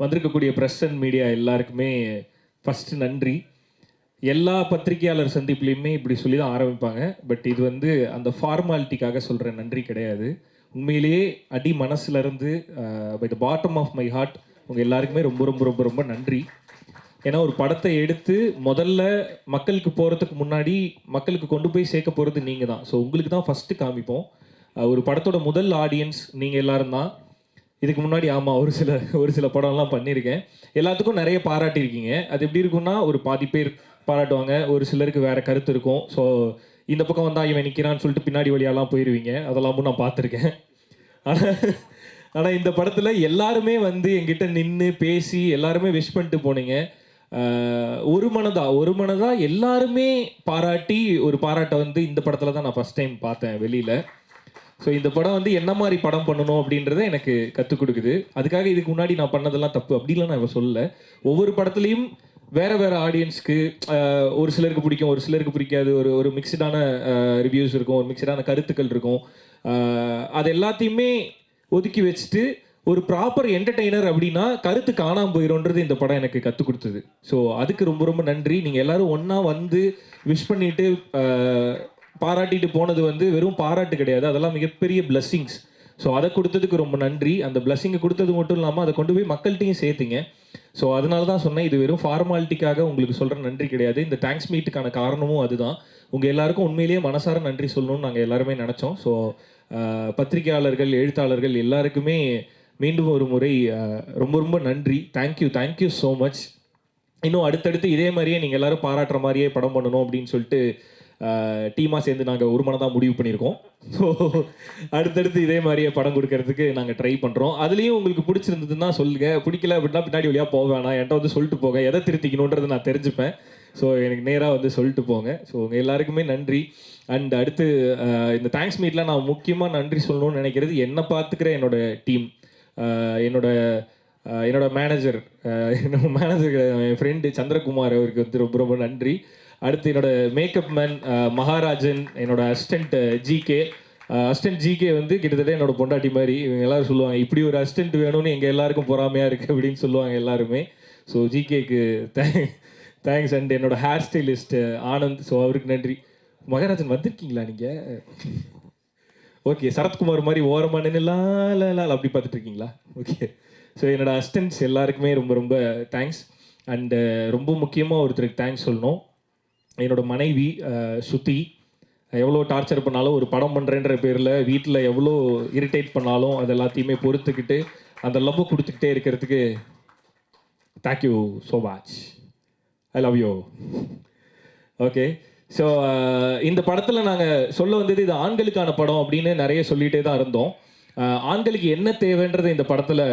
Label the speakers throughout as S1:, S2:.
S1: வந்திருக்கக்கூடிய press and media எல்லாருக்குமே first நன்றி. எல்லா பத்திரிகையாளர் சந்திப்புலையுமே இப்படி சொல்லி தான் ஆரம்பிப்பாங்க. பட் இது வந்து அந்த ஃபார்மாலிட்டிக்காக சொல்கிற நன்றி கிடையாது. உண்மையிலேயே அடி மனசுலேருந்து by the bottom of my heart உங்கள் எல்லாருக்குமே ரொம்ப ரொம்ப ரொம்ப ரொம்ப நன்றி. ஏன்னா ஒரு படத்தை எடுத்து முதல்ல மக்களுக்கு போகிறதுக்கு முன்னாடி மக்களுக்கு கொண்டு போய் சேர்க்க போகிறது நீங்கள் தான். ஸோ உங்களுக்கு தான் ஃபஸ்ட்டு காமிப்போம். ஒரு படத்தோட முதல் ஆடியன்ஸ் நீங்கள் எல்லாரும் தான். இதுக்கு முன்னாடி ஆமாம் ஒரு சில ஒரு சில படம்லாம் பண்ணியிருக்கேன். எல்லாத்துக்கும் நிறைய பாராட்டியிருக்கீங்க. அது எப்படி இருக்கும்னா ஒரு பாதி பேர் பாராட்டுவாங்க ஒரு சிலருக்கு வேற கருத்து இருக்கும். ஸோ இந்த பக்கம் வந்தால் இவன் நிற்கிறான்னு சொல்லிட்டு பின்னாடி வழியாலாம் போயிடுவீங்க அதெல்லாமும் நான் பார்த்துருக்கேன். ஆனால் ஆனால் இந்த படத்தில் எல்லாருமே வந்து எங்கிட்ட நின்று பேசி எல்லாருமே விஷ் பண்ணிட்டு போனீங்க. ஒரு மனதா ஒரு மனதா எல்லாருமே பாராட்டி ஒரு பாராட்டை வந்து இந்த படத்தில் தான் நான் ஃபஸ்ட் டைம் பார்த்தேன் வெளியில். ஸோ இந்த படம் வந்து என்ன மாதிரி படம் பண்ணணும் அப்படின்றத எனக்கு கற்றுக் கொடுக்குது. அதுக்காக இதுக்கு முன்னாடி நான் பண்ணதெல்லாம் தப்பு. அப்படிலாம் நான் இப்போ சொல்லல. ஒவ்வொரு படத்துலையும் வேற வேற ஆடியன்ஸ்க்கு ஒரு சிலருக்கு பிடிக்கும் ஒரு சிலருக்கு பிடிக்காது. ஒரு ஒரு மிக்சடான ரிவ்யூஸ் இருக்கும் ஒரு மிக்சடான கருத்துக்கள் இருக்கும். அது எல்லாத்தையுமே ஒதுக்கி வச்சுட்டு ஒரு ப்ராப்பர் என்டர்டெய்னர் அப்படின்னா கருத்து காணாம போயிடும்ன்றது இந்த படம் எனக்கு கற்றுக் கொடுத்தது. ஸோ அதுக்கு ரொம்ப ரொம்ப நன்றி. நீங்கள் எல்லாரும் ஒன்றா வந்து விஷ் பண்ணிட்டு பாராட்டிட்டு போனது வந்து வெறும் பாராட்டு கிடையாது. அதெல்லாம் மிகப்பெரிய பிளஸ்ஸிங்ஸ் ஸோ அதை கொடுத்ததுக்கு ரொம்ப நன்றி. அந்த பிளஸ்ஸிங்கை கொடுத்தது மட்டும் இல்லாமல் அதை கொண்டு போய் மக்கள்கிட்டையும் சேர்த்துங்க. ஸோ அதனால தான் சொன்னேன் இது வெறும் ஃபார்மாலிட்டிக்காக உங்களுக்கு சொல்கிற நன்றி கிடையாது. இந்த தேங்க்ஸ் மீட்டுக்கான காரணமும் அதுதான். உங்கள் எல்லாருக்கும் உண்மையிலேயே மனசார நன்றி சொல்லணும்னு நாங்கள் எல்லாருமே நினச்சோம். ஸோ பத்திரிகையாளர்கள் எழுத்தாளர்கள் எல்லாருக்குமே மீண்டும் ஒரு முறை ரொம்ப ரொம்ப நன்றி. தேங்க்யூ தேங்க்யூ ஸோ மச் இன்னும் அடுத்தடுத்து இதே மாதிரியே நீங்கள் எல்லாரும் பாராட்டுற மாதிரியே படம் பண்ணணும் அப்படின்னு சொல்லிட்டு டீமாக சேர்ந்து நாங்கள் ஒரு மனதாக முடிவு பண்ணியிருக்கோம். ஸோ அடுத்தடுத்து இதே மாதிரியே படம் கொடுக்கறதுக்கு நாங்கள் ட்ரை பண்ணுறோம் அதுலேயும் உங்களுக்கு பிடிச்சிருந்ததுன்னா சொல்லுங்கள் பிடிக்கல அப்படின்னா பின்னாடி வழியாக போக வேணாம். என்கிட்ட வந்து சொல்லிட்டு போங்க. எதை திருத்திக்கணுன்றது நான் தெரிஞ்சுப்பேன். ஸோ எனக்கு நேராக வந்து சொல்லிட்டு போங்க. ஸோ உங்கள் எல்லாருக்குமே நன்றி. அண்ட் அடுத்து இந்த தேங்க்ஸ் மீட்டில் நான் முக்கியமாக நன்றி சொல்லணும்னு நினைக்கிறது என்னை பார்த்துக்கிற என்னோட டீம் என்னோட என்னோட மேனேஜர் என்னோட மேனேஜர் என் ஃப்ரெண்டு சந்திரகுமார் அவருக்கு வந்து ரொம்ப ரொம்ப நன்றி. அடுத்து என்னோட மேக்கப் மேன் மகாராஜன் என்னோட அசிஸ்டண்ட் ஜிகே அசிஸ்டன்ட் ஜிகே வந்து கிட்டத்தட்ட என்னோட பொண்டாட்டி மாதிரி. இவங்க எல்லாரும் சொல்லுவாங்க இப்படி ஒரு அசிஸ்டன்ட் வேணும்னு எங்கள் எல்லாருக்கும் பொறாமையாக இருக்குது அப்படின்னு சொல்லுவாங்க எல்லாருமே. ஸோ ஜிகேக்கு தேங்க்ஸ் அண்ட் என்னோட ஹேர் ஸ்டைலிஸ்ட் ஆனந்த். ஸோ அவருக்கு நன்றி. மகாராஜன் வந்திருக்கீங்களா நீங்கள் ஓகே சரத்குமார் மாதிரி ஓரமாக நின்னுலாம் அப்படி பார்த்துட்டு இருக்கீங்களா? ஓகே ஸோ என்னோட அசிஸ்டன்ட்ஸ் எல்லாருக்குமே ரொம்ப ரொம்ப தேங்க்ஸ் அண்டு ரொம்ப முக்கியமாக ஒருத்தருக்கு தேங்க்ஸ் சொல்லணும். என்னோட மனைவி சுத்தி ஸ்ருதி எவ்வளோ டார்ச்சர் பண்ணாலும் ஒரு படம் பண்ணுறேன்ற பேரில் வீட்டில் எவ்வளோ இரிட்டேட் பண்ணாலும் அது எல்லாத்தையுமே பொறுத்துக்கிட்டு அந்த லவ் கொடுத்துக்கிட்டே இருக்கிறதுக்கு thank you so much I love you okay so இந்த படத்தில் நாங்கள் சொல்ல வந்தது இது ஆண்களுக்கான படம் அப்படின்னு நிறைய சொல்லிகிட்டே தான் இருந்தோம். ஆண்களுக்கு என்ன தேவைன்றதை இந்த படத்தில்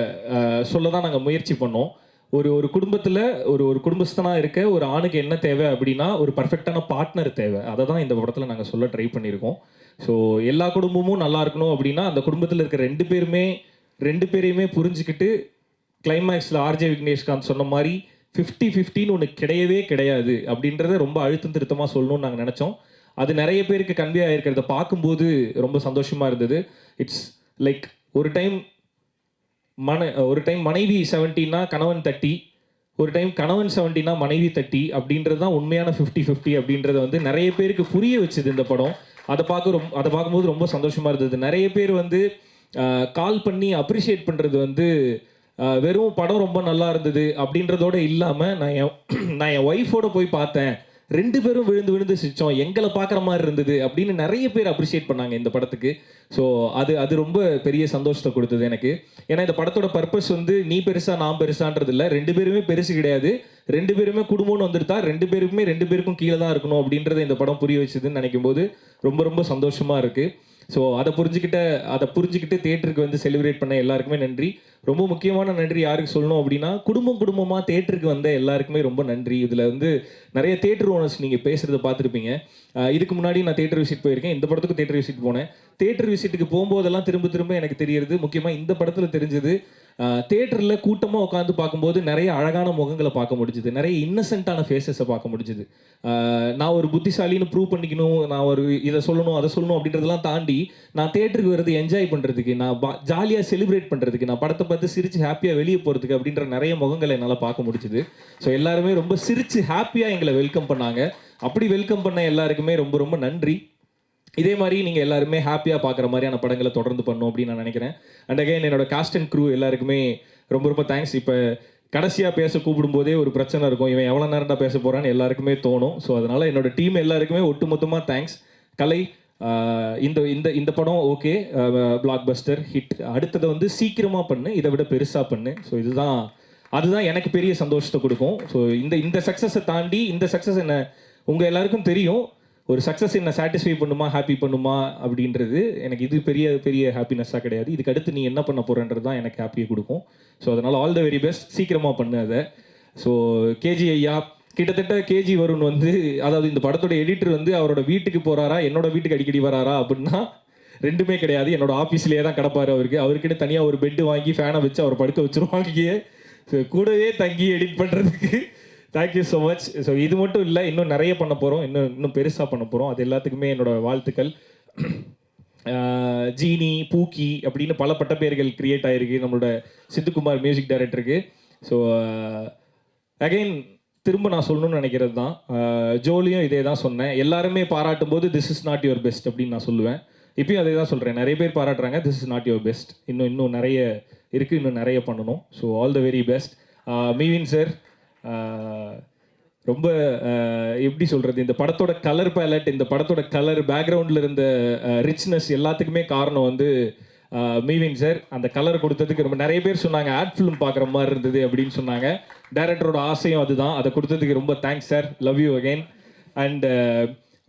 S1: சொல்ல தான் நாங்கள் முயற்சி பண்ணோம். ஒரு ஒரு குடும்பத்தில் ஒரு ஒரு குடும்பஸ்தனாக இருக்க ஒரு ஆணுக்கு என்ன தேவை அப்படின்னா ஒரு பர்ஃபெக்டான பார்ட்னர் தேவை. அதை தான் இந்த படத்தில் நாங்கள் சொல்ல ட்ரை பண்ணியிருக்கோம். ஸோ எல்லா குடும்பமும் நல்லா இருக்கணும் அப்படின்னா அந்த குடும்பத்தில் இருக்க ரெண்டு பேருமே ரெண்டு பேரையுமே புரிஞ்சுக்கிட்டு கிளைமேக்ஸில் ஆர்ஜே விக்னேஷ்காந்த் சொன்ன மாதிரி ஃபிஃப்டி ஃபிஃப்டின்னு ஒன்று கிடையவே கிடையாது அப்படின்றத ரொம்ப அழுத்தம் திருத்தமாக சொல்லணும்னு நாங்கள் நினச்சோம். அது நிறைய பேருக்கு கன்வே ஆகிருக்கிறத பார்க்கும்போது ரொம்ப சந்தோஷமாக இருந்தது. இட்ஸ் லைக் ஒரு டைம் மன ஒரு டைம் மனைவி செவன்ட்டின்னா கணவன் தட்டி ஒரு டைம் கணவன் செவன்ட்டினா மனைவி தட்டி அப்படின்றது தான் உண்மையான ஃபிஃப்டி ஃபிஃப்டி அப்படின்றத வந்து நிறைய பேருக்கு புரிய வச்சுது இந்த படம். அதை பார்க்க ரொம்ப அதை பார்க்கும்போது ரொம்ப சந்தோஷமாக இருந்தது. நிறைய பேர் வந்து கால் பண்ணி அப்ரிஷியேட் பண்ணுறது வந்து வெறும் படம் ரொம்ப நல்லா இருந்தது அப்படின்றதோட இல்லாமல் நான் என் நான் என் ஒய்ஃபோட போய் பார்த்தேன். ரெண்டு பேரும் விழுந்து விழுந்து சிரிச்சோம். எங்களை பார்க்குற மாதிரி இருந்தது அப்படின்னு நிறைய பேர் அப்ரிஷியேட் பண்ணாங்க இந்த படத்துக்கு. ஸோ அது அது ரொம்ப பெரிய சந்தோஷத்தை கொடுத்தது எனக்கு. ஏன்னா இந்த படத்தோட பர்பஸ் வந்து நீ பெருசா நான் பெருசான்றது இல்லை. ரெண்டு பேருமே பெருசு கிடையாது. ரெண்டு பேருமே குடும்பம்னு வந்துருத்தா ரெண்டு பேருக்குமே ரெண்டு பேருக்கும் கீழே தான் இருக்கணும் அப்படின்றத இந்த படம் புரிய வச்சதுன்னு நினைக்கும் போது ரொம்ப ரொம்ப சந்தோஷமா இருக்கு. ஸோ அதை புரிஞ்சுக்கிட்ட அதை புரிஞ்சுக்கிட்டு தேட்டருக்கு வந்து செலிப்ரேட் பண்ண எல்லாருக்குமே நன்றி. ரொம்ப முக்கியமான நன்றி யாருக்கு சொல்லணும் அப்படின்னா குடும்பம் குடும்பமாக தேட்டருக்கு வந்த எல்லாருக்குமே ரொம்ப நன்றி. இதில் வந்து நிறைய தேட்டர் ஓனர்ஸ் நீங்கள் பேசுகிறத பார்த்துருப்பீங்க. இதுக்கு முன்னாடி நான் தேட்டர் விசிட் போயிருக்கேன். இந்த படத்துக்கு தேட்டர் விசிட் போனேன். தேட்டர் விசிட்டுக்கு போகும்போதெல்லாம் திரும்ப திரும்ப எனக்கு தெரியறது முக்கியமாக இந்த படத்தில் தெரிஞ்சது தேட்டரில் கூட்டமாக உட்காந்து பார்க்கும்போது நிறைய அழகான முகங்களை பார்க்க முடிஞ்சுது. நிறைய இன்னசென்ட்டான ஃபேஸஸை பார்க்க முடிஞ்சுது. நான் ஒரு புத்திசாலின்னு ப்ரூவ் பண்ணிக்கணும் நான் ஒரு இதை சொல்லணும் அதை சொல்லணும் அப்படின்றதெல்லாம் தாண்டி நான் தேட்டருக்கு வர்றது என்ஜாய் பண்ணுறதுக்கு நான் ஜாலியாக செலிப்ரேட் பண்ணுறதுக்கு நான் படத்தை பார்த்து சிரிச்சு ஹாப்பியாக வெளியே போகிறதுக்கு அப்படின்ற நிறைய முகங்களை என்னால் பார்க்க முடிஞ்சுது. ஸோ எல்லாருமே ரொம்ப சிரித்து ஹாப்பியாக எங்களை வெல்கம் பண்ணாங்க. அப்படி வெல்கம் பண்ண எல்லாருக்குமே ரொம்ப ரொம்ப நன்றி. இதே மாதிரி நீங்கள் எல்லாருமே ஹாப்பியாக பார்க்குற மாதிரியான படங்களை தொடர்ந்து பண்ணும் அப்படின்னு நான் நினைக்கிறேன். அண்ட் அகைன் என்னோட காஸ்ட் அண்ட் க்ரூ எல்லாருக்குமே ரொம்ப ரொம்ப தேங்க்ஸ் இப்போ கடைசியாக பேச கூப்பிடும்போதே ஒரு பிரச்சனை இருக்கும். இவன் எவ்வளோ நேரம்டா பேச போகிறான்னு எல்லாருக்குமே தோணும். ஸோ அதனால் என்னோட டீம் எல்லாருக்குமே ஒட்டுமொத்தமாக தேங்க்ஸ் கலை இந்த இந்த இந்த படம் ஓகே பிளாக் பஸ்டர் ஹிட் அடுத்ததை வந்து சீக்கிரமாக பண்ணு. இதை விட பெருசாக பண்ணு. ஸோ இதுதான் அதுதான் எனக்கு பெரிய சந்தோஷத்தை கொடுக்கும். ஸோ இந்த இந்த சக்ஸஸை தாண்டி இந்த சக்ஸஸ் என்ன உங்கள் எல்லாருக்கும் தெரியும். ஒரு சக்ஸஸ் என்ன சாட்டிஸ்ஃபை பண்ணுமா ஹாப்பி பண்ணுமா அப்படின்றது எனக்கு இது பெரிய பெரிய ஹாப்பினஸ்ஸாக கிடையாது. இதுக்கு அடுத்து நீ என்ன பண்ண போகிறன்றது தான் எனக்கு ஹாப்பியை கொடுக்கும். ஸோ அதனால் ஆல் த வெரி பெஸ்ட் சீக்கிரமாக பண்ணு அதை. ஸோ கேஜி ஐயா கிட்டத்தட்ட கேஜி வருண் வந்து அதாவது இந்த படத்தோட எடிட்டர் வந்து அவரோட வீட்டுக்கு போகிறாரா என்னோட வீட்டுக்கு அடிக்கடி வராரா அப்படின்னா ரெண்டுமே கிடையாது. என்னோட ஆஃபீஸ்லேயே தான் கிடப்பாரு அவருக்கு. அவருக்குன்னு தனியாக ஒரு பெட்டு வாங்கி ஃபேனை வச்சு அவர் படுக்க வச்சுருவாங்க. கூடவே தங்கி எடிட் பண்ணுறதுக்கு தேங்க்யூ ஸோ மச் ஸோ இது மட்டும் இல்லை இன்னும் நிறைய பண்ண போகிறோம் இன்னும் இன்னும் பெருசாக பண்ண போகிறோம் அது எல்லாத்துக்குமே என்னோட வாழ்த்துக்கள். ஜீனி பூக்கி அப்படின்னு பல பட்டப்பெயர்கள் கிரியேட் ஆகிருக்கு நம்மளோட சித்துக்குமார் மியூசிக் டைரக்டருக்கு ஸோ அகைன் திரும்ப நான் சொல்லணும்னு நினைக்கிறது தான். ஜோலியும் இதே தான் சொன்னேன். எல்லாருமே பாராட்டும் போது this is not your best அப்படின்னு நான் சொல்லுவேன். இப்பயும் அதே தான் சொல்கிறேன் நிறைய பேர் பாராட்டுறாங்க this is not your best இன்னும் இன்னும் நிறைய இருக்குது இன்னும் நிறைய பண்ணணும். So all the very best மீவின் sir ரொம்ப எப்படி சொல்கிறது இந்த படத்தோட கலர் பேலட் இந்த படத்தோட கலர் பேக்ரவுண்டில் இருந்த ரிச்னஸ் எல்லாத்துக்குமே காரணம் வந்து மீவின் சார் அந்த கலர் கொடுத்ததுக்கு ரொம்ப நிறைய பேர் சொன்னாங்க ஆட் ஃபிலிம் பார்க்குற மாதிரி இருந்தது அப்படின்னு சொன்னாங்க. டேரக்டரோட ஆசையும் அதுதான். அதை கொடுத்ததுக்கு ரொம்ப thanks sir love you again and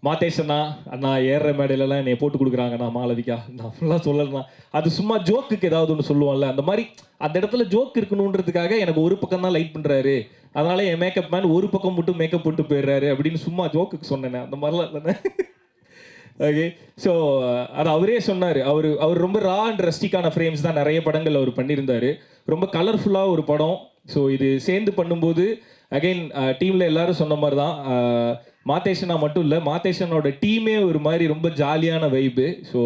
S1: Madhesh அண்ணா அண்ணா ஏறுற மேடையிலலாம் என்னை போட்டு கொடுக்குறாங்கண்ணா மாலவிகா. நான் ஃபுல்லாக சொல்லலண்ணா. அது சும்மா ஜோக்குக்கு ஏதாவது ஒன்று சொல்லுவோம்ல அந்த மாதிரி அந்த இடத்துல ஜோக் இருக்கணுன்றதுக்காக எனக்கு ஒரு பக்கம் தான் லைட் பண்ணுறாரு அதனால என் மேக்கப் மேன் ஒரு பக்கம் மட்டும் மேக்கப் போட்டு போயிடுறாரு அப்படின்னு சும்மா ஜோக்குக்கு சொன்னேனே அந்த மாதிரிலாம் இல்லைண்ணே. ஓகே ஸோ அது அவரே சொன்னார். அவர் அவர் ரொம்ப ரா அண்ட் ரஸ்டிக்கான ஃப்ரேம்ஸ் தான் நிறைய படங்கள் அவர் பண்ணியிருந்தார். ரொம்ப கலர்ஃபுல்லாக ஒரு படம். ஸோ இது சேர்ந்து பண்ணும்போது அகைன் டீமில் uh, எல்லாரும் சொன்ன மாதிரி தான் uh, மாத்தேஷனா மட்டும் இல்லை மாத்தேஷனோட டீமே ஒரு மாதிரி ரொம்ப ஜாலியான வைப்பு ஸோ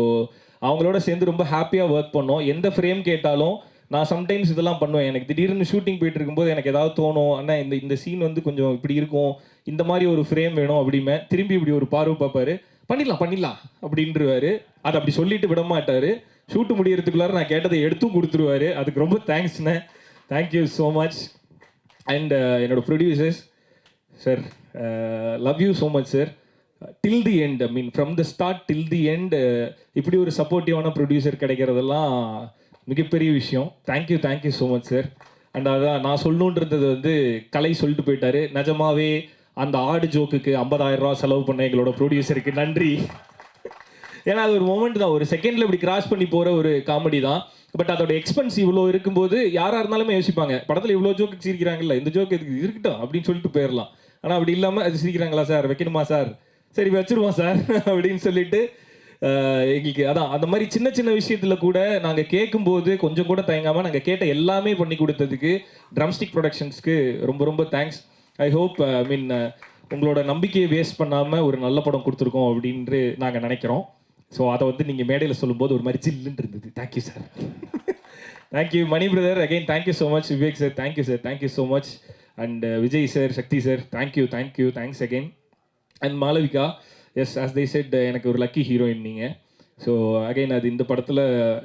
S1: அவங்களோட சேர்ந்து ரொம்ப ஹாப்பியாக ஒர்க் பண்ணோம். எந்த ஃப்ரேம் கேட்டாலும் நான் சம்டைம்ஸ் இதெல்லாம் பண்ணுவேன். எனக்கு திடீர்னு ஷூட்டிங் போயிட்டு இருக்கும்போது எனக்கு ஏதாவது தோணும் அண்ணா இந்த இந்த சீன் வந்து கொஞ்சம் இப்படி இருக்கும். இந்த மாதிரி ஒரு ஃப்ரேம் வேணும் அப்படிமே திரும்பி இப்படி ஒரு பார்வை பார்ப்பாரு. பண்ணிடலாம் பண்ணிடலாம் அப்படின்றவாரு. அதை அப்படி சொல்லிட்டு விட மாட்டார். ஷூட்டு முடியறதுக்குள்ளார நான் கேட்டதை எடுத்தும் கொடுத்துருவாரு. அதுக்கு ரொம்ப தேங்க்ஸ்ண்ணே thank you so much and uh, என்னோட producers sir love you so much sir till the end I mean from the start till the end இப்படி ஒரு சப்போர்ட்டிவான ப்ரொடியூசர் கிடைக்கிறதெல்லாம் மிகப்பெரிய விஷயம். Thank you thank you so much sir and அதான் நான் சொல்லணுன்றது வந்து கலை சொல்லிட்டு போயிட்டாரு. நிஜமாவே அந்த ஆடு ஜோக்குக்கு 50000 ரூபா செலவு பண்ண எங்களோட ப்ரொடியூசருக்கு நன்றி. ஏன்னா அது ஒரு மூமெண்ட் தான். ஒரு செகண்ட்ல இப்படி கிராஸ் பண்ணி போற ஒரு காமெடி தான். பட் அதோட எக்ஸ்பென்ஸ் இவ்வளோ இருக்கும்போது யாரா இருந்தாலுமே யோசிப்பாங்க. படத்துல இவ்வளோ ஜோக்கு சிரிக்கிறாங்கல்ல இந்த ஜோக்கு இதுக்கு இருக்கட்டும் அப்படின்னு சொல்லிட்டு போயிடலாம் ஆனா அப்படி இல்லாம அது சிரிக்கிறாங்களா சார்? வைக்கணுமா சார்? சரி வச்சிருவோம் சார் அப்படின்னு சொல்லிட்டு எங்களுக்கு அதான் அந்த மாதிரி சின்ன சின்ன விஷயத்துல கூட நாங்க கேட்கும்போது கொஞ்சம் கூட தயங்காம நாங்க கேட்ட எல்லாமே பண்ணி கொடுத்ததுக்கு ட்ரம்ஸ்டிக் ப்ரொடக்ஷன்ஸ்க்கு ரொம்ப ரொம்ப தேங்க்ஸ் ஐ ஹோப் ஐ மீன் உங்களோட நம்பிக்கையை வேஸ்ட் பண்ணாமல் ஒரு நல்ல படம் கொடுத்துருக்கோம் அப்படின்ட்டு நாங்கள் நினைக்கிறோம். ஸோ அதை வந்து நீங்கள் மேடையில் சொல்லும்போது ஒரு மாதிரி ஜில்லுன்னு இருந்தது. Thank you sir thank you Mani brother again thank you so much Vivek sir thank you sir thank you so much and Vijay sir Sakthi sir thank you thank you thanks again and Malavika as as they said எனக்கு ஒரு lucky heroine நீங்கள் so again அது இந்த படத்தில்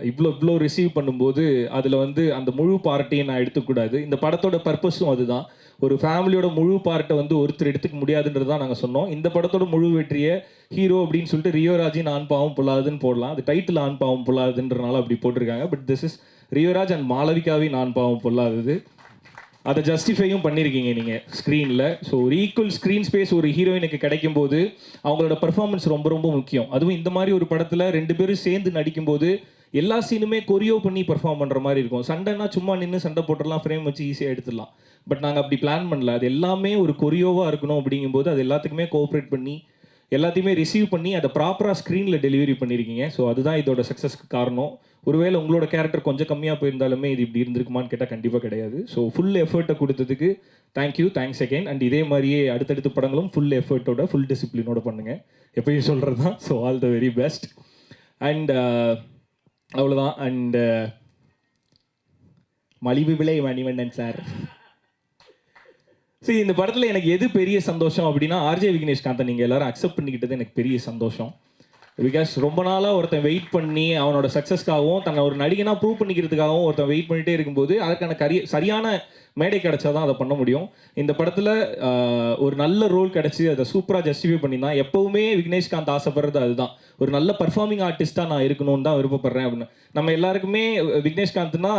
S1: இவ்வளோ இவ்வளோ receive பண்ணும்போது அதில் வந்து அந்த முழு பார்ட்டியை நான் எடுத்துக்கூடாது இந்த படத்தோட பர்பஸும் அதுதான். ஒரு ஃபேமிலியோட முழு பார்ட்டை வந்து ஒருத்தர் எடுத்துக்க முடியாதுன்றது தான் நாங்கள் சொன்னோம். இந்த படத்தோட முழு வெற்றியை ஹீரோ அப்படின்னு சொல்லிட்டு ரியோராஜின் ஆண் பாவம் பொல்லாதுன்னு போடலாம். அது டைட்டில் ஆண் பாவம் புல்லாதுன்றனால அப்படி போட்டிருக்காங்க. But this is Rioraj and மாளவிகாவின் ஆண் பாவம் பொல்லாதது. அதை ஜஸ்டிஃபையும் பண்ணியிருக்கீங்க நீங்கள் ஸ்க்ரீனில் ஸோ ஒரு ஈக்குவல் ஸ்க்ரீன் ஸ்பேஸ் ஒரு ஹீரோயினுக்கு கிடைக்கும் போது அவங்களோட பர்ஃபார்மன்ஸ் ரொம்ப ரொம்ப முக்கியம். அதுவும் இந்த மாதிரி ஒரு படத்தில் ரெண்டு பேரும் சேர்ந்து நடிக்கும்போது எல்லா சீனுமே கொரியோ பண்ணி பெர்ஃபார்ம் பண்ணுற மாதிரி இருக்கும். சண்டைனா சும்மா நின்று சண்டை போட்டுடலாம் ஃப்ரேம் வச்சு ஈஸியாக எடுத்துடலாம். பட் நாங்கள் அப்படி பிளான் பண்ணல. அது எல்லாமே ஒரு கொரியோவாக இருக்கணும் அப்படிங்கும்போது அது எல்லாத்துக்குமே கோஆப்ரேட் பண்ணி எல்லாத்தையுமே ரிசீவ் பண்ணி அதை ப்ராப்பராக ஸ்க்ரீனில் டெலிவரி பண்ணியிருக்கீங்க ஸோ அதுதான் இதோட சக்ஸஸ்க்கு காரணம். ஒருவேளை உங்களோட கேரக்டர் கொஞ்சம் கம்மியாக போயிருந்தாலுமே இது இப்படி இருந்திருக்குமான்னு கேட்டால் கண்டிப்பாக கிடையாது. ஸோ ஃபுல் எஃபர்ட்டை கொடுத்ததுக்கு தேங்க்யூ தேங்க்ஸ் அகைன் அண்ட் இதே மாதிரியே அடுத்தடுத்த படங்களும் ஃபுல் எஃபர்ட்டோட ஃபுல் டிசிப்ளினோட பண்ணுங்கள் எப்பயும் சொல்கிறது தான் so all the very best and அவ்வளோதான் அண்ட் மலிவு விலை மணிவண்ணன் சார் சரி இந்த படத்தில் எனக்கு எது பெரிய சந்தோஷம் அப்படின்னா ஆர்ஜே விக்னேஷ்காந்தை நீங்கள் எல்லாரும் அக்செப்ட் பண்ணிக்கிட்டது எனக்கு பெரிய சந்தோஷம். பிகாஸ் ரொம்ப நாளாக ஒருத்தன் வெயிட் பண்ணி அவனோட சக்ஸஸ்க்காகவும் தன்னை ஒரு நடிகனாக ப்ரூவ் பண்ணிக்கிறதுக்காகவும் ஒருத்தன் வெயிட் பண்ணிகிட்டே இருக்கும்போது அதற்கான கரிய சரியான மேடை கிடைச்சா தான் அதை பண்ண முடியும். இந்த படத்தில் ஒரு நல்ல ரோல் கிடச்சி அதை சூப்பராக ஜஸ்டிஃபை பண்ணியிருந்தான். எப்போவுமே விக்னேஷ்காந்த் ஆசைப்படுறது அதுதான். ஒரு நல்ல பர்ஃபார்மிங் ஆர்டிஸ்ட்டாக நான் இருக்கணும்னு தான் விருப்பப்படுறேன் அப்படின்னு. நம்ம எல்லாருக்குமே விக்னேஷ்காந்த்னா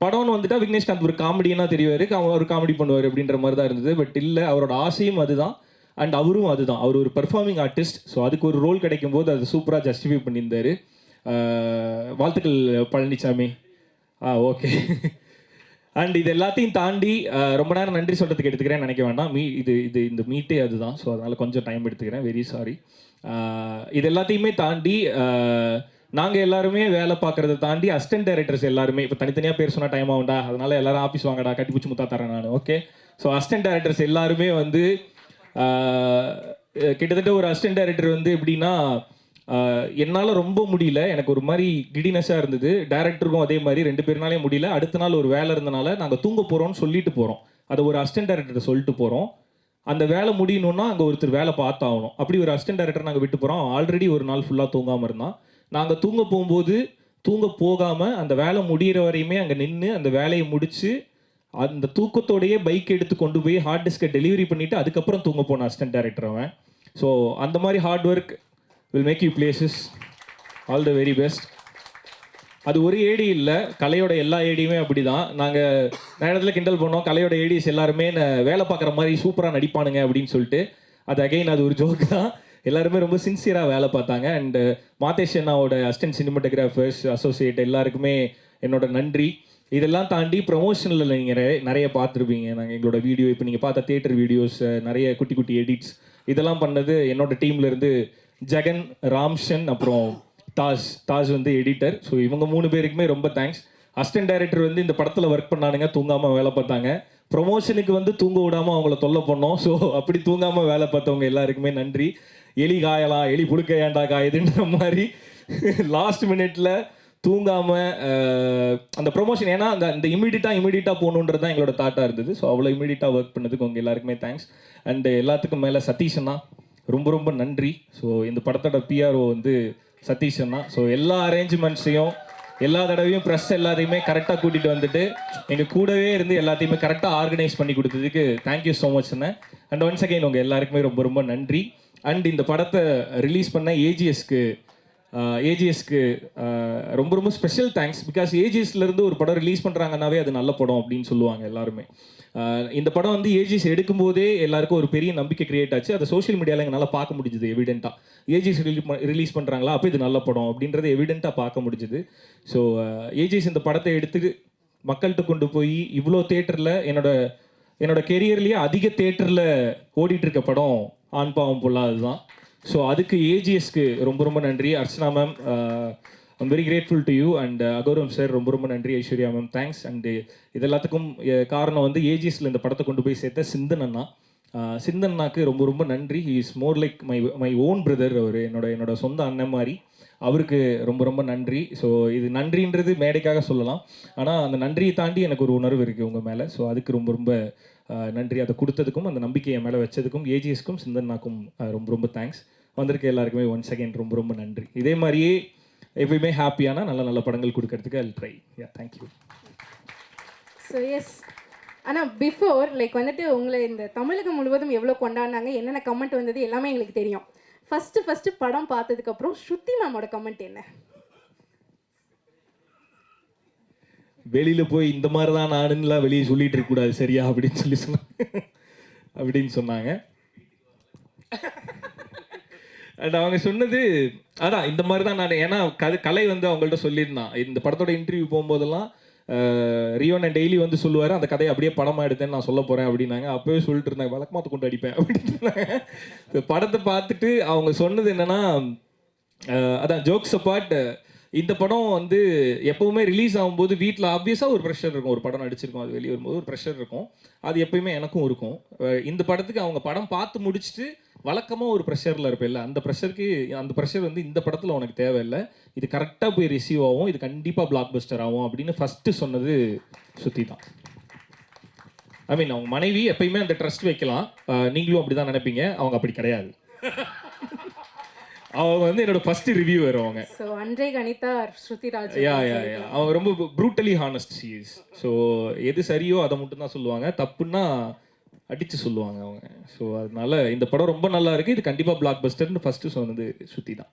S1: படம்னு வந்துட்டா விக்னேஷ்காந்த் ஒரு காமெடினா தெரிவாரு. அவர் ஒரு காமெடி பண்ணுவார் அப்படின்ற மாதிரி தான் இருந்தது. பட் இல்லை அவரோட ஆசையும் அதுதான். அண்ட் அவரும் அதுதான். அவர் ஒரு பெர்ஃபார்மிங் ஆர்டிஸ்ட் ஸோ அதுக்கு ஒரு ரோல் கிடைக்கும் போது அது சூப்பராக ஜஸ்டிஃபை பண்ணியிருந்தாரு. வாழ்த்துக்கள் பழனிசாமி ஆ ஓகே அண்ட் இது எல்லாத்தையும் தாண்டி ரொம்ப நேரம் நன்றி சொல்கிறதுக்கு எடுத்துக்கிறேன் நினைக்க வேண்டாம். மீ இது இது இந்த மீட்டே அதுதான். ஸோ அதனால் கொஞ்சம் டைம் எடுத்துக்கிறேன். வெரி சாரி இது எல்லாத்தையுமே தாண்டி நாங்கள் எல்லாருமே வேலை பார்க்கறத தாண்டி அசிஸ்டன்ட் டைரக்டர்ஸ் எல்லாருமே இப்போ தனித்தனியாக பேர் சொன்னால் டைம் ஆகும்டா. அதனால எல்லாரும் ஆஃபீஸ் வாங்கடா கட்டி பிடிச்சி முத்தா தரேன் நான். ஓகே ஸோ அசிஸ்டன்ட் டைரக்டர்ஸ் எல்லாருமே வந்து கிட்டத்தட்ட ஒரு அசிஸ்டன்ட் டைரக்டர் வந்து எப்படின்னா என்னால் ரொம்ப முடியல. எனக்கு ஒரு மாதிரி கிடினஸாக இருந்தது. டேரக்டருக்கும் அதே மாதிரி ரெண்டு பேர்னாலே முடியல. அடுத்த நாள் ஒரு வேலை இருந்தனால நாங்கள் தூங்க போகிறோம்னு சொல்லிட்டு போகிறோம் அதை ஒரு அசிஸ்டன்ட் டைரக்டர் சொல்லிட்டு போகிறோம் அந்த வேலை முடியணும்னா அங்கே ஒருத்தர் வேலை பார்த்தாகணும். அப்படி ஒரு அசிஸ்டன்ட் டைரக்டர் நாங்கள் விட்டு போகிறோம் ஆல்ரெடி ஒரு நாள் ஃபுல்லாக தூங்காமல் இருந்தான். நாங்கள் தூங்க போகும்போது தூங்க போகாமல் அந்த வேலை முடியிற வரையுமே அங்கே நின்று அந்த வேலையை முடித்து அந்த தூக்கத்தோடையே பைக் எடுத்து கொண்டு போய் ஹார்ட் டிஸ்கை டெலிவரி பண்ணிவிட்டு அதுக்கப்புறம் தூங்க போன அசிஸ்டன்ட் டேரக்டர் அவன். ஸோ அந்த மாதிரி hard work will make you places all the very best அது ஒரு ஏடி இல்லை கலையோட எல்லா ஏடியுமே அப்படி தான் நாங்கள் நேரத்தில் கிண்டல் பண்ணோம் கலையோட ஏடிஸ் எல்லாருமே வேலை பார்க்குற மாதிரி சூப்பராக நடிப்பானுங்க அப்படின்னு சொல்லிட்டு. அது அகைன் அது ஒரு ஜோக் தான். எல்லாருமே ரொம்ப சின்சியராக வேலை பார்த்தாங்க. அண்டு uh, மாதேஷ் அண்ணாவோட அசிஸ்டன்ட் சினிமாட்டோகிராஃபர்ஸ் அசோசியேட் எல்லாருக்குமே என்னோட நன்றி. இதெல்லாம் தாண்டி ப்ரொமோஷனில் நீங்கள் நிறைய பார்த்துருப்பீங்க. நாங்கள் எங்களோட வீடியோ இப்போ நீங்கள் பார்த்த தியேட்டர் வீடியோஸ் நிறைய குட்டி குட்டி எடிட்ஸ் இதெல்லாம் பண்ணது என்னோட டீம்லேருந்து ஜெகன் ராம்ஷன் அப்புறம் தாஜ் தாஜ் வந்து எடிட்டர் ஸோ இவங்க மூணு பேருக்குமே ரொம்ப தேங்க்ஸ் அசிஸ்டன்ட் டைரக்டர் வந்து இந்த படத்தில் ஒர்க் பண்ணானுங்க தூங்காமல் வேலை பார்த்தாங்க. ப்ரொமோஷனுக்கு வந்து தூங்க விடாமல் அவங்கள தொல்லை பண்ணோம். ஸோ அப்படி தூங்காமல் வேலை பார்த்தவங்க எல்லாருக்குமே நன்றி. எலி காயலாம் எலி புழுக்க ஏண்டா காயுதுன்ற மாதிரி லாஸ்ட் மினிட்ல தூங்காம அந்த ப்ரொமோஷன் ஏன்னா அந்த அந்த இமீடியட்டா இமீடியட்டா போகணுன்றது தான் எங்களோட தாட்டாக இருந்தது. ஸோ அவ்வளோ இமீடியட்டா ஒர்க் பண்ணதுக்கு உங்க எல்லாருக்குமே தேங்க்ஸ் அண்ட் எல்லாத்துக்கும் மேலே சதீஷ் ரொம்ப ரொம்ப நன்றி. ஸோ இந்த படத்தோட பிஆர்ஓ வந்து சதீஷ் ஸோ எல்லா அரேஞ்ச்மெண்ட்ஸையும் எல்லா தடவையும் ப்ரெஸ் எல்லாத்தையுமே கரெக்டாக கூட்டிகிட்டு வந்துட்டு எங்கள் கூடவே இருந்து எல்லாத்தையுமே கரெக்டாக ஆர்கனைஸ் பண்ணி கொடுத்ததுக்கு thank you so much and once again உங்கள் எல்லாருக்குமே ரொம்ப ரொம்ப நன்றி. அண்ட் இந்த படத்தை ரிலீஸ் பண்ண ஏஜிஎஸ்க்கு ஏஜிஎஸ்க்கு ரொம்ப ரொம்ப ஸ்பெஷல் தேங்க்ஸ் பிகாஸ் இருந்து ஒரு படம் ரிலீஸ் பண்ணுறாங்கன்னாவே அது நல்ல படம் அப்படின்னு சொல்லுவாங்க எல்லாருமே. இந்த படம் வந்து ஏஜிஎஸ் எடுக்கும்போதே எல்லாருக்கும் ஒரு பெரிய நம்பிக்கை கிரியேட் ஆச்சு. அதை சோஷியல் மீடியாவில் எங்களால் பார்க்க முடிஞ்சுது எவிடென்ட்டாக ஏஜிஎஸ் ரிலீஸ் பண்ணுறாங்களா அப்போ இது நல்ல படம் அப்படின்றத எவிடென்ட்டாக பார்க்க முடிஞ்சுது. ஸோ ஏஜிஎஸ் இந்த படத்தை எடுத்து மக்கள்கிட்ட கொண்டு போய் இவ்வளோ தேட்டரில் என்னோட என்னோட கெரியர்லேயே அதிக தேட்டரில் ஓடிட்டு இருக்க படம் ஆண் பாவம் பொல்லா அதுதான் ஸோ அதுக்கு ஏஜிஎஸ்க்கு ரொம்ப ரொம்ப நன்றி. Archana ma'am I'm very grateful to you and அகௌரவம் sir ரொம்ப ரொம்ப நன்றி. Aishwarya ma'am thanks and uh, இது எல்லாத்துக்கும் uh, காரணம் வந்து ஏஜிஎஸ்ல இந்த படத்தை கொண்டு போய் சேர்த்த சிந்தன் அண்ணா. Uh, சிந்தன் அண்ணாக்கு ரொம்ப ரொம்ப நன்றி. He is more like my my own brother அவர். என்னோட என்னோட சொந்த அண்ணன் மாதிரி. அவருக்கு ரொம்ப ரொம்ப நன்றி. ஸோ இது நன்றின்றது மேடைக்காக சொல்லலாம். ஆனால் அந்த நன்றியை தாண்டி எனக்கு ஒரு உணர்வு இருக்குது உங்கள் மேலே. ஸோ அதுக்கு ரொம்ப ரொம்ப நன்றி. அதை கொடுத்ததுக்கும் அந்த நம்பிக்கையை மேலே வச்சதுக்கும் ஏஜிஎஸ்க்கும் சிந்தன்னாக்கும் ரொம்ப ரொம்ப தேங்க்ஸ் வந்திருக்க எல்லாருக்குமே ஒன் செகண்ட் ரொம்ப ரொம்ப நன்றி. இதே மாதிரியே எப்பயுமே ஹாப்பியான நல்ல நல்ல படங்கள் கொடுக்கறதுக்கு அல் try yeah thank you
S2: so yes ஆனால் பிஃபோர் லைக் வந்துட்டு உங்களை இந்த தமிழகம் முழுவதும் எவ்வளோ கொண்டாடினாங்க என்னென்ன கமெண்ட் வந்தது எல்லாமே எங்களுக்கு தெரியும். ஃபஸ்ட்டு ஃபஸ்ட்டு படம் பார்த்ததுக்கப்புறம் ஸ்ருதி மேமோட கமெண்ட் என்ன?
S1: வெளியில் போய் இந்த மாதிரி தான் நானுன்னெலாம் வெளியே சொல்லிட்டு இருக்கக்கூடாது சரியா? அப்படின்னு சொல்லி சொன்னாங்க அப்படின்னு சொன்னாங்க. அண்ட் அவங்க சொன்னது அதான் இந்த மாதிரி தான் நான் ஏன்னா கதை கலை வந்து அவங்கள்ட்ட சொல்லியிருந்தான் இந்த படத்தோட இன்டர்வியூ போகும்போதெல்லாம் ரியோனை டெய்லி வந்து சொல்லுவார் அந்த கதையை அப்படியே படமாக எடுத்தேன்னு நான் சொல்ல போகிறேன் அப்படின்னாங்க. அப்போவே சொல்லிட்டு இருந்தாங்க வழக்கமாத்த கொண்டு அடிப்பேன் அப்படின்னு சொன்னாங்க. படத்தை பார்த்துட்டு அவங்க சொன்னது என்னன்னா அதான் ஜோக்ஸ் அப்பார்ட் இந்த படம் வந்து எப்பவுமே ரிலீஸ் ஆகும்போது வீட்டில் ஆப்வியஸாக ஒரு ப்ரெஷர் இருக்கும். ஒரு படம் நடிச்சிருக்கோம் அது வெளியே வரும்போது ஒரு ப்ரெஷர் இருக்கும். அது எப்பயுமே எனக்கும் இருக்கும். இந்த படத்துக்கு அவங்க படம் பார்த்து முடிச்சுட்டு வழக்கமாக ஒரு ப்ரெஷரில் இருப்பேன்ல அந்த ப்ரெஷருக்கு அந்த ப்ரெஷர் வந்து இந்த படத்தில் உனக்கு தேவையில்லை. இது கரெக்டாக போய் ரிசீவ் ஆகும். இது கண்டிப்பாக பிளாக் பஸ்டர் ஆகும் அப்படின்னு ஃபஸ்ட்டு சொன்னது சுத்தி தான். ஐ மீன் அவங்க மனைவி எப்பயுமே அந்த ட்ரஸ்ட் வைக்கலாம். நீங்களும் அப்படி தான் நினைப்பீங்க. அவங்க அப்படி கிடையாது. அவங்க வந்து என்னோட ஃபர்ஸ்ட் ரிவ்யூவர் அவங்க.
S2: ஸோ அன்றே கணிதா ஸ்ருதிராஜ்
S1: யா யா யா அவங்க ரொம்ப brutally honest she is so எது சரியோ அதை மட்டும் தான் சொல்லுவாங்க. தப்புன்னா அடிச்சு சொல்லுவாங்க அவங்க. ஸோ அதனால இந்த படம் ரொம்ப நல்லா இருக்கு. இது கண்டிப்பாக பிளாக் பஸ்டர்னு ஃபர்ஸ்ட் சொன்னது ஸ்ருதி தான்.